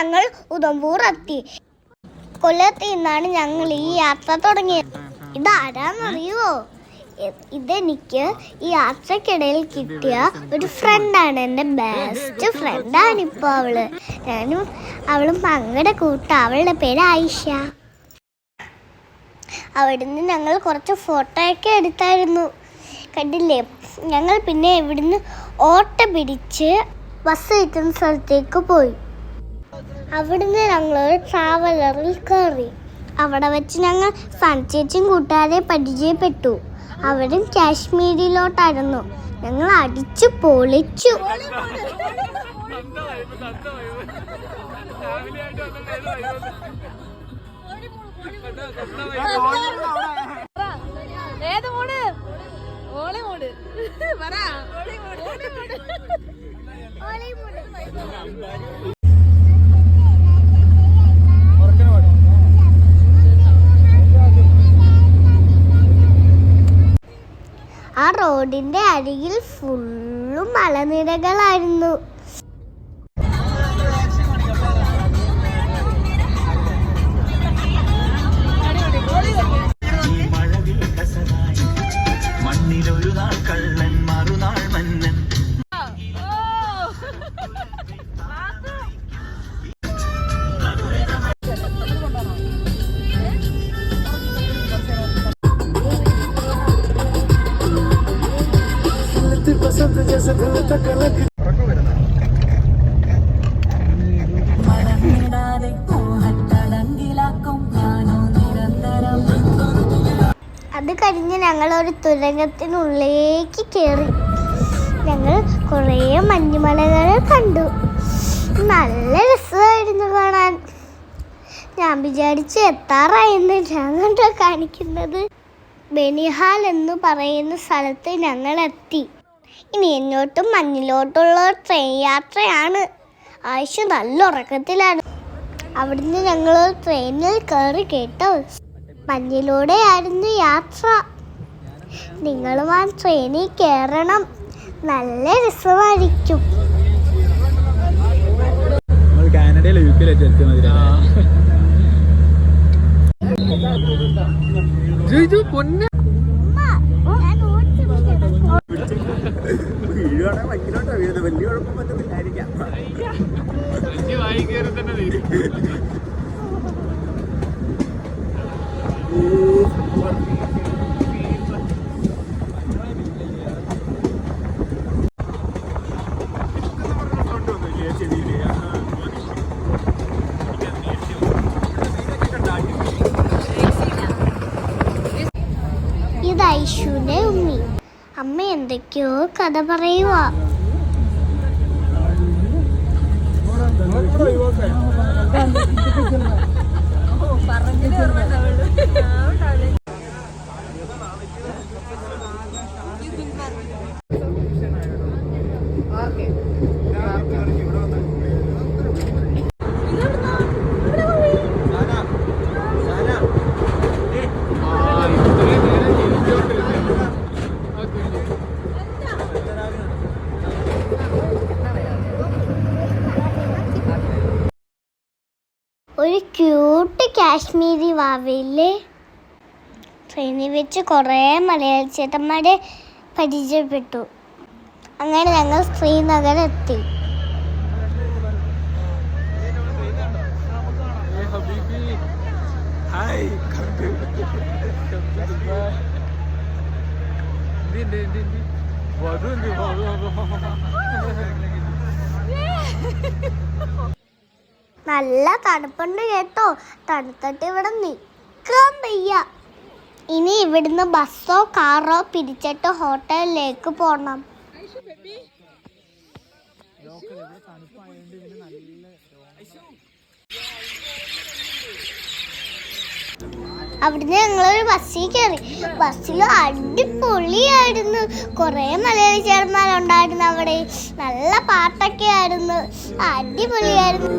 ഞങ്ങൾ ഉദംപൂർ എത്തി. കൊല്ലത്ത് നിന്നാണ് ഞങ്ങൾ ഈ യാത്ര തുടങ്ങിയത്. ഇതാരാന്നറിയുമോ ഇതെനിക്ക് ഈ യാത്രക്കിടയിൽ കിട്ടിയ ഒരു ഫ്രണ്ടാണ്. എന്റെ ബെസ്റ്റ് ഫ്രണ്ടാണ് ഇപ്പോൾ അവൾ. ഞാനും അവളും പങ്കടെ കൂട്ട. അവളുടെ പേര് ആയിഷ. അവിടുന്ന് ഞങ്ങൾ കുറച്ച് ഫോട്ടോയൊക്കെ എടുത്തായിരുന്നു. കണ്ടില്ലേ? ഞങ്ങൾ പിന്നെ ഇവിടുന്ന് ഓട്ട പിടിച്ച് ബസ് കിട്ടുന്ന സ്ഥലത്തേക്ക് പോയി. അവിടുന്ന് ഞങ്ങൾ ട്രാവലറിൽ കയറി അവിടെ വെച്ച് ഞങ്ങൾ സൺചേച്ചിയും കൂട്ടുകാരെ പരിചയപ്പെട്ടു. അവരും കാശ്മീരിലോട്ടായിരുന്നു. ഞങ്ങൾ അടിച്ചു പൊളിച്ചു. ഏത് റോഡിന്റെ അരികിൽ ഫുള്ളും മലനിരകളായിരുന്നു. അത് കഴിഞ്ഞ് ഞങ്ങൾ ഒരു തുരങ്കത്തിനുള്ളിലേക്ക് കയറി ഞങ്ങൾ കുറേ മഞ്ഞുമലകൾ കണ്ടു. നല്ല രസമായിരുന്നു കാണാൻ. ഞാൻ വിചാരിച്ച് എത്താറായെന്ന് ഞങ്ങളുടെ കാണിക്കുന്നത്? ബനിഹാൽ എന്ന് പറയുന്ന സ്ഥലത്ത് ഞങ്ങൾ എത്തി ഇനി എന്നോട്ടും മഞ്ഞിലോട്ടുള്ള ട്രെയിൻ യാത്രയാണ്. ആയിഷ നല്ല ഉറക്കത്തിലാണ്. അവിടുന്ന് ഞങ്ങൾ ട്രെയിനിൽ കയറി കേട്ടോ. മഞ്ഞിലൂടെയായിരുന്നു യാത്ര. നിങ്ങളും ആ ട്രെയിനിൽ കയറണം നല്ല രസമായിരിക്കും. കാനഡയിലെ യു കെയിലേക്ക് എത്തുന്നതിന് ഇത് ഐഷുവിന്റെ ഉമ്മി. അമ്മ എന്തൊക്കെയോ കഥ പറയുവാ. ഒരു ക്യൂട്ട് കാശ്മീരി വാവയില്ലേ? ട്രെയിനിൽ വെച്ച് കുറേ മലയാള ചേട്ടന്മാരെ പരിചയപ്പെട്ടു. അങ്ങനെ ഞങ്ങൾ ശ്രീനഗർ എത്തി ഹായ് നല്ല തണുപ്പുണ്ട് കേട്ടോ. തണുത്തിട്ട് ഇവിടെ നിൽക്കാൻ വയ്യ. ഇനി ഇവിടുന്ന് ബസ്സോ കാറോ പിടിച്ചിട്ട് ഹോട്ടലിലേക്ക് പോകണം അവിടുന്ന് ഞങ്ങളൊരു ബസ്സിൽ കയറി. ബസ്സിൽ അടിപൊളിയായിരുന്നു. കുറേ മലയാളി ചേർന്മാരുണ്ടായിരുന്നു അവിടെ. നല്ല പാട്ടൊക്കെ ആയിരുന്നു അടിപൊളിയായിരുന്നു.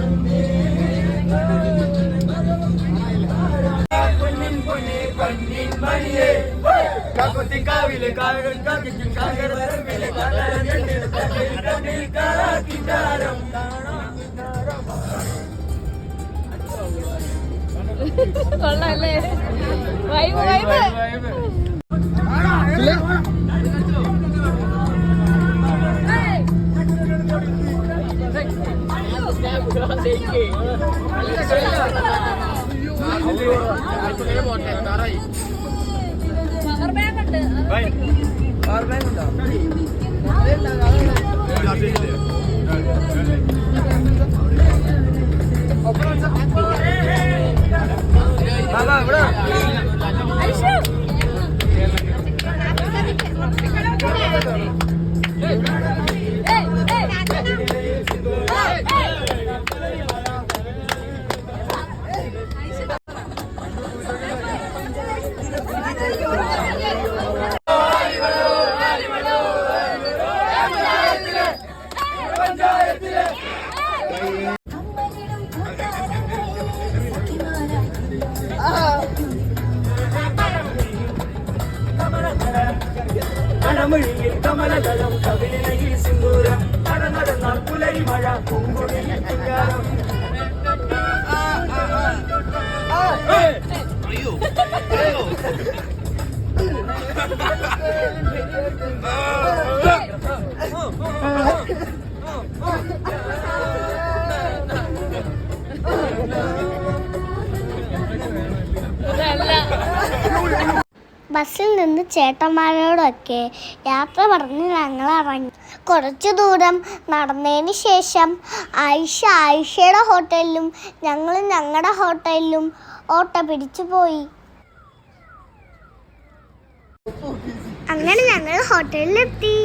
ഏയ് കൊള്ളാല്ലേ? Vibe vibe. പവർ ബാങ്ക് ഉണ്ട് മഴ ബസ്സിൽ നിന്ന് ചേട്ടന്മാരോടൊക്കെ യാത്ര പറഞ്ഞ് ഞങ്ങൾ ഇറങ്ങി. കുറച്ച് ദൂരം നടന്നതിന് ശേഷം ആയിഷ ആയിഷയുടെ ഹോട്ടലിലും ഞങ്ങൾ ഞങ്ങളുടെ ഹോട്ടലിലും ഓട്ടോ പിടിച്ചു പോയി. അങ്ങനെ ഞങ്ങൾ ഹോട്ടലിലെത്തി.